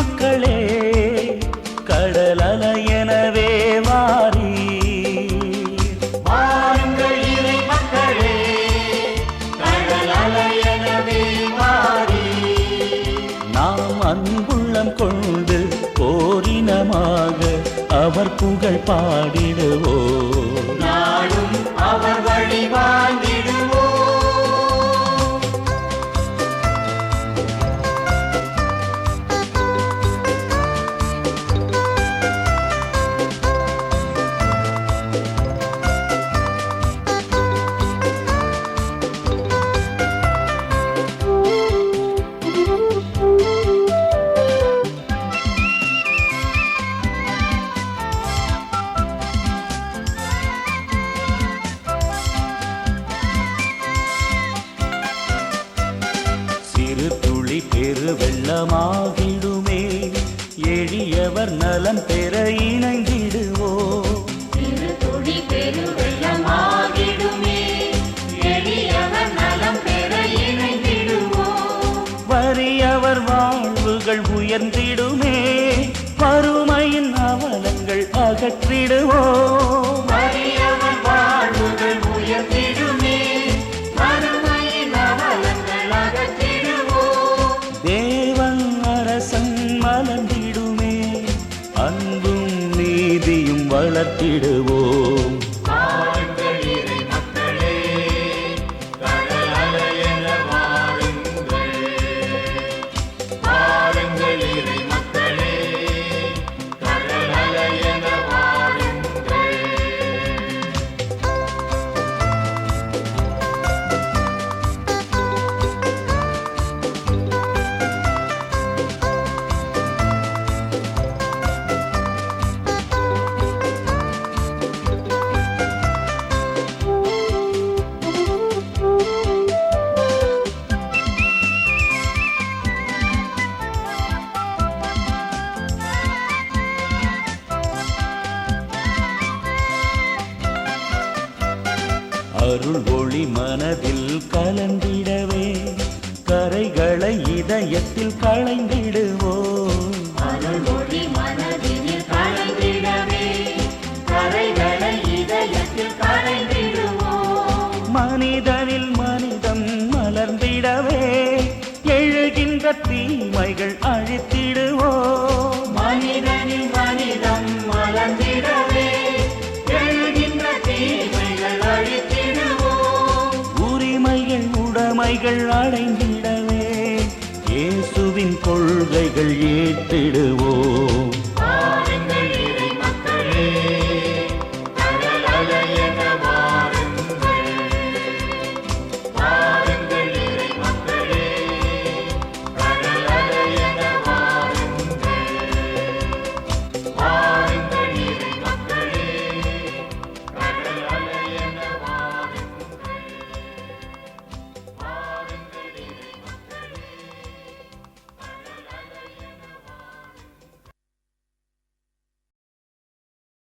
மக்களே கடல் அலையனவே மாறி நாம் அன்புள்ளம் கொண்டு போரினமாக அவர் புகழ் பாடிடுவோ நாடும் அவர் வழிவார் பெரு வெள்ளமாகிடுமே. எளியவர் நலம் பெற இணைந்திடுவோம் வறியவர் வாழ்வுகள் உயர்ந்திடுமே. வறுமையின் அவலங்கள் அகற்றிடுவோம் வளர்த்திடுவோம் அருள் ஒளி மனதில் கலந்திடவே கரைகளை இதயத்தில் களைந்திடுவோம். அருள் ஒளி மனதினில் கலந்திடவே கரைகளை இதயத்தில் கரைந்திடுவோம் மனிதனில் மனிதம் மலர்ந்திடவே எழுகின்ற தீமைகள் அழித்திடுவோம். மனிதனின் உடைமைகள் அடைந்திடவே. இயேசுவின் கொள்கைகள் ஏற்றிடுவோம்.